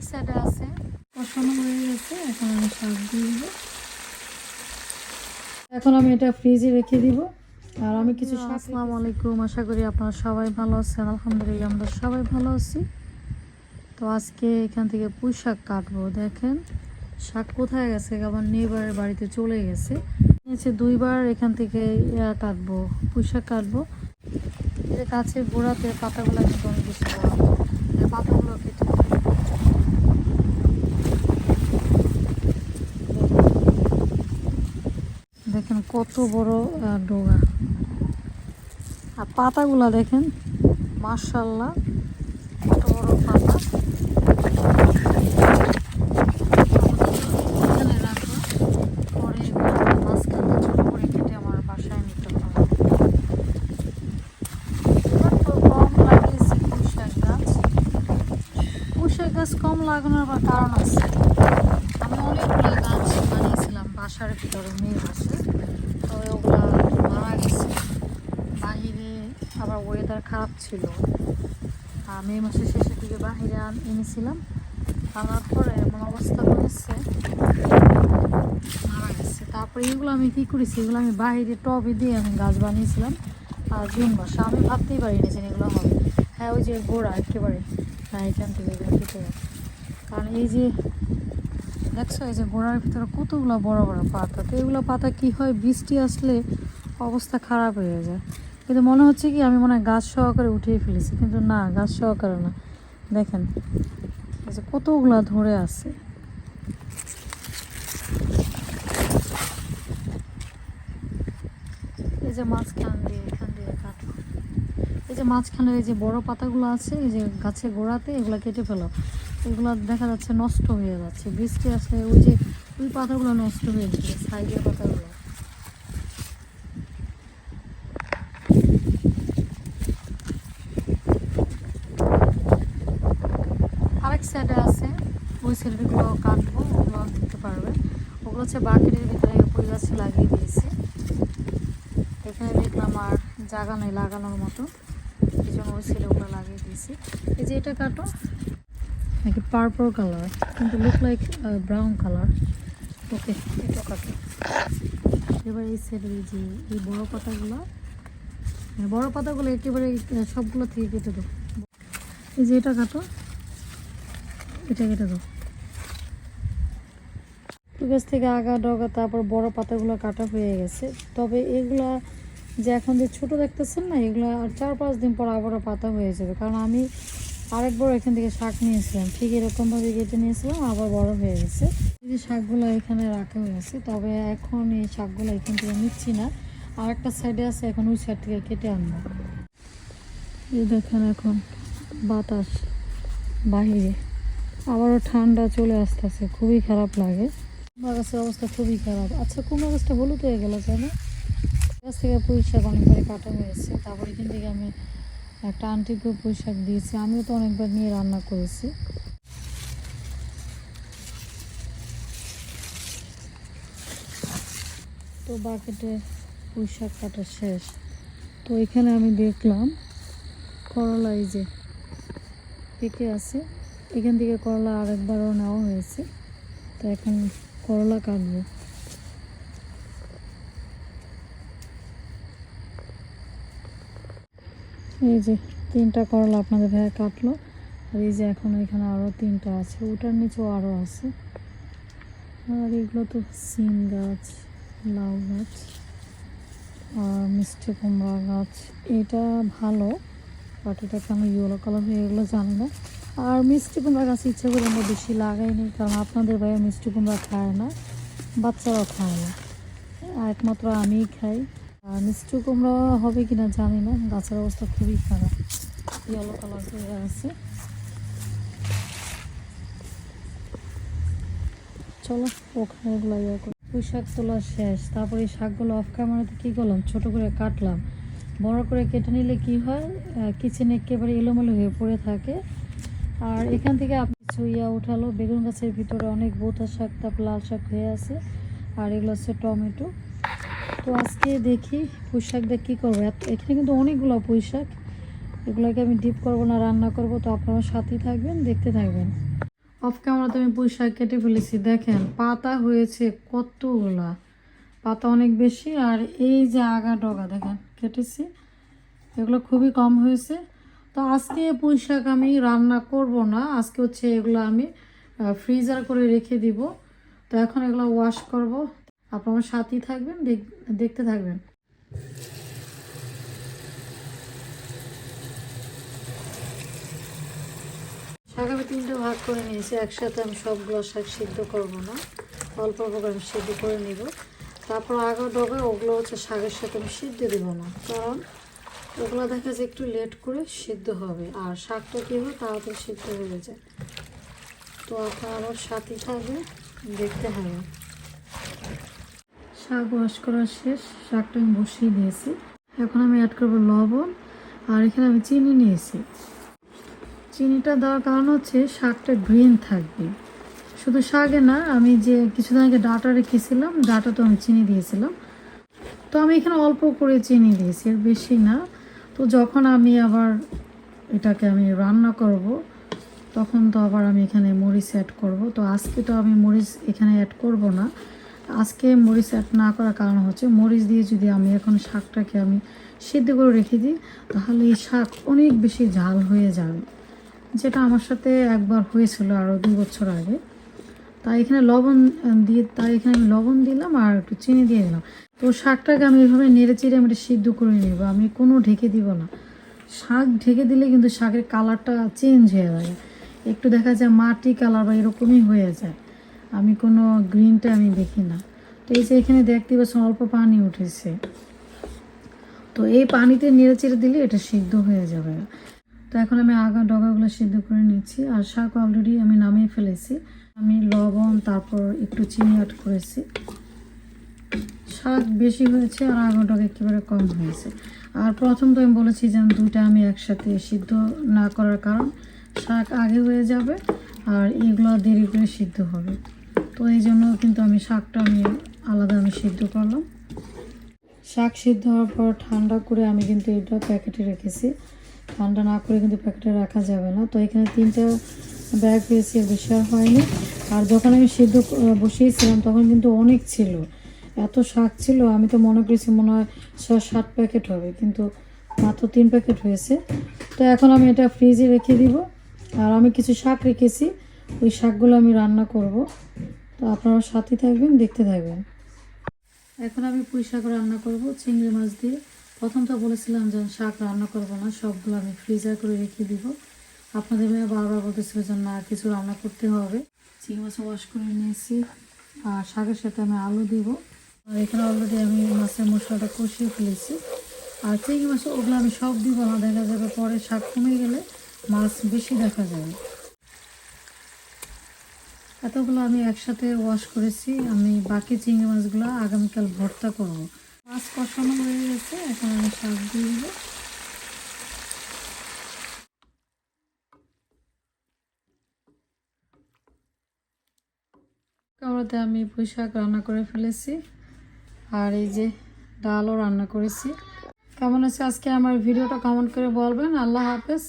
আরেক সাইডে আছে। কষানো হয়ে গেছে, এখন আমি শাক দিয়ে দিব। এখন আমি এটা ফ্রিজে রেখে দিব। আর আমি কিছু আসসালামু আলাইকুম, আশা করি আপনারা সবাই ভালো আছেন। আলহামদুলিল্লাহ, আমরা সবাই ভালো আছি। তো আজকে এখান থেকে পুঁই শাক কাটবো। দেখেন, শাক কোথায় গেছে আবার নেবারের বাড়িতে চলে গেছে। নিচে দুইবার, এখান থেকে ইয়া কাটবো, পুঁই শাক কাটবো। এর কাছে গোড়াতে পাতাগুলো কিন্তু অনেক বেশি বড় এই পাতাগুলো কেটে দেখেন কত বড় ডোগা। আর পাতাগুলা দেখেন মার্শাল্লাহ কত বড় পাতা। বাসায় গাছ। কম লাগানোর কারণ আছে। আমি অনেকগুলো গাছ বানিয়েছিলাম, বাসার ভিতরে মেয়ে বাসে তো ওগুলা মারা গেছে বাহিরে আবার ওয়েদার খারাপ ছিল। মে মাসের শেষের দিকে বাহিরে এনেছিলাম। আনার পরে এমন অবস্থা হয়েছে, মারা গেছে। তারপরে এগুলো আমি কি করেছি? এগুলো আমি বাহিরে টবে দিয়ে আমি গাছ বানিয়েছিলাম। আর জুন মাসে আমি ভাবতেই পারিনি যে এগুলো হবে। হ্যাঁ ওই যে গোড়া একেবারে হ্যাঁ এখান থেকে কেটে কারণ এই যে দেখছ, এই যে গোড়ার ভিতরে কতগুলো বড় বড় পাতা। তো এগুলো পাতা কি হয়? বৃষ্টি আসলে অবস্থা খারাপ হয়ে যায়। কিন্তু মনে হচ্ছে কি আমি মনে হয় গাছ সহকারে উঠিয়ে ফেলেছি, কিন্তু না, গাছ সহকারে না। দেখেন কতগুলা ধরে আছে। এই যে মাঝখান দিয়ে দিয়ে এই যে মাঝখানে এই যে বড় পাতাগুলো আছে, এই যে গাছের গোড়াতে, এগুলো কেটে ফেলো। এগুলো দেখা যাচ্ছে নষ্ট হয়ে যাচ্ছে। বৃষ্টি আসলে ওই যে, ওই পাতাগুলো নষ্ট হয়ে যাচ্ছে, সাইডের পাতাগুলো। সাইডে আছে, ওই সাইডগুলো কাটবো, ওগুলো দিতে পারবে। ওগুলো হচ্ছে বাকেটের ভিতরে ওই গাছে লাগিয়ে দিয়েছি। এখানে দেখলাম আর জায়গা নেই লাগানোর মতো। এই জন্য ওই সাইডে ওগুলো লাগিয়ে দিয়েছি। এই যে এটা কাটো, নাকি পার্পল কালার কিন্তু look like brown colour okay এটা কাটো। এবার এই এই যে এই বড় পাতাগুলো বড় পাতাগুলো একেবারে সবগুলো থেকে কেটে দেবো। এই যে এটা কাটো। এটা কেটে দাও। গাছ থেকে আগা, ডগা, তারপর বড় পাতাগুলো কাটা হয়ে গেছে। তবে এগুলা যে এখন যে ছোট দেখতেছেন না, এগুলো আর চার পাঁচ দিন পর আবারও পাতা হয়ে যাবে। কারণ আমি আরেকবার এখান থেকে শাক নিয়েছিলাম। ঠিক এরকমভাবে কেটে নিয়েছিলাম, আবার বড় হয়ে গেছে। এই শাকগুলো এখানে রাখা হয়েছে তবে এখন এই শাকগুলো এখান থেকে নিচ্ছি না। আর একটা সাইডে আছে, এখন ওই সাইড থেকে কেটে আনব। এই দেখেন এখন বাতাস বাহিরে আবারও ঠান্ডা চলে আসতেছে, খুবই খারাপ লাগে। কুমড়া গাছের অবস্থা খুবই খারাপ। আচ্ছা কুমড়া গাছটা হলুদ হয়ে গেল তাই না গাছ থেকে পুঁই শাক অনেকবারই কাটা হয়েছে। তারপর এখান থেকে আমি একটা আন্টিকেও পুঁই দিয়েছি। আমিও তো অনেকবার নিয়ে রান্না করেছি। তো বাকেটে পুঁই শাক কাটা শেষ। তো এখানে আমি দেখলাম করলা এই যে পেকে আছে। এখান থেকে করলা আরেকবারও নেওয়া হয়েছে। তো এখন করলা কাটবো। এই যে তিনটা করলা আপনাদের ভাইয়া কাটলো। আর এই যে এখন এখানে আরও তিনটা আছে। ওটার নিচেও আরও আছে। আর এগুলো তো সিম গাছ, লাউ গাছ, আর মিষ্টি কুমড়া গাছ। এটা ভালো, বাট এটা কেন ইয়েলো কালার হয়ে এগুলো জানি না। আর মিষ্টি কুমড়া গাছ ইচ্ছে করে আমরা বেশি লাগাইনি কারণ আপনাদের ভাইয়া মিষ্টি কুমড়া খায় না, বাচ্চারাও খায় না। একমাত্র আমিই খাই। আর মিষ্টি কুমড়া হবে কিনা জানি না, গাছের অবস্থা খুবই খারাপ। ইয়েলো কালার হয়ে আছে। চলো, ওখানে এগুলো ইয়ে পুঁই শাক তোলা শেষ, তারপরে শাকগুলো অফ ক্যামেরাতে কী করলাম? ছোট করে কাটলাম। বড় করে কেটে নিলে কি হয়? কিচেনে একেবারে এলোমেলো হয়ে পড়ে থাকে। আর এখান থেকে আপনি কিছু ইয়া উঠালো। বেগুন গাছের ভিতরে অনেক বোতা শাক তারপর লাল শাক হয়ে আছে। আর এগুলো হচ্ছে টমেটো। তো আজকে দেখি পুঁই দিয়ে কী করব। এখানে কিন্তু অনেকগুলো পুঁই শাক। এগুলোকে আমি ডিপ করব না, রান্না করব। তো আপনারা সাথেই থাকবেন, দেখতে থাকবেন। অফ ক্যামেরাতে আমি পুঁই শাক কেটে ফেলেছি। দেখেন, পাতা হয়েছে কতগুলা। পাতা অনেক বেশি। আর এই যে আগা ডগা, দেখেন, কেটেছি। এগুলো খুবই কম হয়েছে। তো আজকে পুঁই শাক আমি রান্না করব না। আজকে হচ্ছে এগুলো আমি ফ্রিজার করে রেখে দিব। তো এখন এগুলো ওয়াশ করব। আপনার সাথেই থাকবেন দেখতে থাকবেন। শাক আমি তিনটে ভাগ করে নিয়েছি, একসাথে আমি সবগুলো শাক সিদ্ধ করব না। অল্প অল্প করে আমি সিদ্ধ করে নিব। তারপর আগা ডগা ওগুলো হচ্ছে শাকের সাথে আমি সিদ্ধ দেব না, কারণ ওগুলো দেখা যায় একটু লেট করে সিদ্ধ হবে। আর শাকটা কী হবে তাড়াতাড়ি সিদ্ধ হয়ে যায়। তো আপনার আমার সাথে থাকবে দেখতে হবে। শাক ওয়াশ করা শেষ, শাকটা আমি বসিয়ে দিয়েছি। এখন আমি অ্যাড করব লবণ, আর এখানে আমি চিনি নিয়েছি। চিনিটা দেওয়ার কারণ হচ্ছে শাকটা গ্রিন থাকবে। শুধু শাকে না, আমি যে কিছুদিন আগে ডাটা রেখেছিলাম, ডাটা তো আমি চিনি দিয়েছিলাম। তো আমি এখানে অল্প করে চিনি দিয়েছি, এর বেশি না। তো যখন আমি আবার এটাকে আমি রান্না করব, তখন তো আবার আমি এখানে মরিচ অ্যাড করব। তো আজকে তো আমি মরিচ এখানে অ্যাড করব না। আজকে মরিচ অ্যাড না করার কারণ হচ্ছে, মরিচ দিয়ে যদি আমি এখন শাকটাকে আমি সিদ্ধ করে রেখে দিই, তাহলে এই শাক অনেক বেশি ঝাল হয়ে যাবে। যেটা আমার সাথে একবার হয়েছিল আরও দুই বছর আগে। তাই এখানে লবণ দিয়ে, তাই এখানে আমি লবণ দিলাম আর একটু চিনি দিয়ে দিলাম। তো শাকটাকে আমি এইভাবে নেড়ে চেড়ে আমি সিদ্ধ করে নেব। আমি কোনো ঢেকে দিব না। শাক ঢেকে দিলে কিন্তু শাকের কালারটা চেঞ্জ হয়ে যায়। একটু দেখা যায় মাটি কালার বা এরকমই হয়ে যায়। আমি কোনো গ্রিনটা আমি দেখি না। তো এই যে এখানে দেখতে পাচ্ছেন অল্প পানি উঠেছে। তো এই পানিতে নেড়ে চেড়ে দিলে এটা সিদ্ধ হয়ে যাবে। তো এখন আমি আগা ডগাগুলো সিদ্ধ করে নিচ্ছি। আর শাক অলরেডি আমি নামিয়ে ফেলেছি। আমি লবণ, তারপর একটু চিনি অ্যাড করেছি। শাক বেশি হয়েছে আর আগা ডগা একেবারে কম হয়েছে। আর প্রথম তো আমি বলেছি যে দুইটা আমি একসাথে সিদ্ধ না করার কারণ, শাক আগে হয়ে যাবে আর এগুলো দেরি করে সিদ্ধ হবে। তো এই জন্য কিন্তু আমি শাকটা আমি আলাদা আমি সিদ্ধ করলাম। শাক সিদ্ধ হওয়ার পর ঠান্ডা করে আমি কিন্তু এটা প্যাকেটে রেখেছি। ঠান্ডা না করে কিন্তু প্যাকেটে রাখা যাবে না। তো এখানে তিনটা ব্যাগ এর বেশি আর হয়নি। আর যখন আমি সিদ্ধ বসিয়েছিলাম, তখন কিন্তু অনেক ছিল। এত শাক ছিল, আমি তো মনে করেছি মনে হয় ছয় সাত প্যাকেট হবে, কিন্তু মাত্র তিন প্যাকেট হয়েছে। তো এখন আমি এটা ফ্রিজে রেখে দিব। আর আমি কিছু শাক রেখেছি, ওই শাকগুলো আমি রান্না করব। তো আপনারা সাথে থাকবেন, দেখতে থাকবেন। এখন আমি পুঁই শাক রান্না করব, চিংড়ি মাছ দিয়ে। প্রথম তো বলেছিলাম যে শাক রান্না করব না, সবগুলো আমি ফ্রিজার করে রেখে দিব। আপনাদের মেয়ে বারবার বলতেছিল যে, না, কিছু রান্না করতে হবে। চিংড়ি মাছ ওয়াশ করে নিয়েছি। আর শাকের সাথে আমি আলু দিব। আর এখানে অলরেডি আমি মাছের মশলাটা কষিয়ে ফেলেছি। আর চিংড়ি মাছ ওগুলো আমি সব দিব না, দেখা যাবে পরে শাক কমে গেলে মাছ বেশি দেখা যাবে। এতগুলো আমি একসাথে ওয়াশ করেছি। আমি বাকি চিংড়ি মাছগুলো আগামীকাল ভর্তা করব। মাছ কষানো হয়ে গেছে, এখন আমি শাক দিয়ে দিব। কামড়াতে আমি পুঁই শাক রান্না করে ফেলেছি আর এই যে ডালও রান্না করেছি। কেমন আছে আজকে আমার ভিডিওটা কমেন্ট করে বলবেন। আল্লাহ হাফেজ।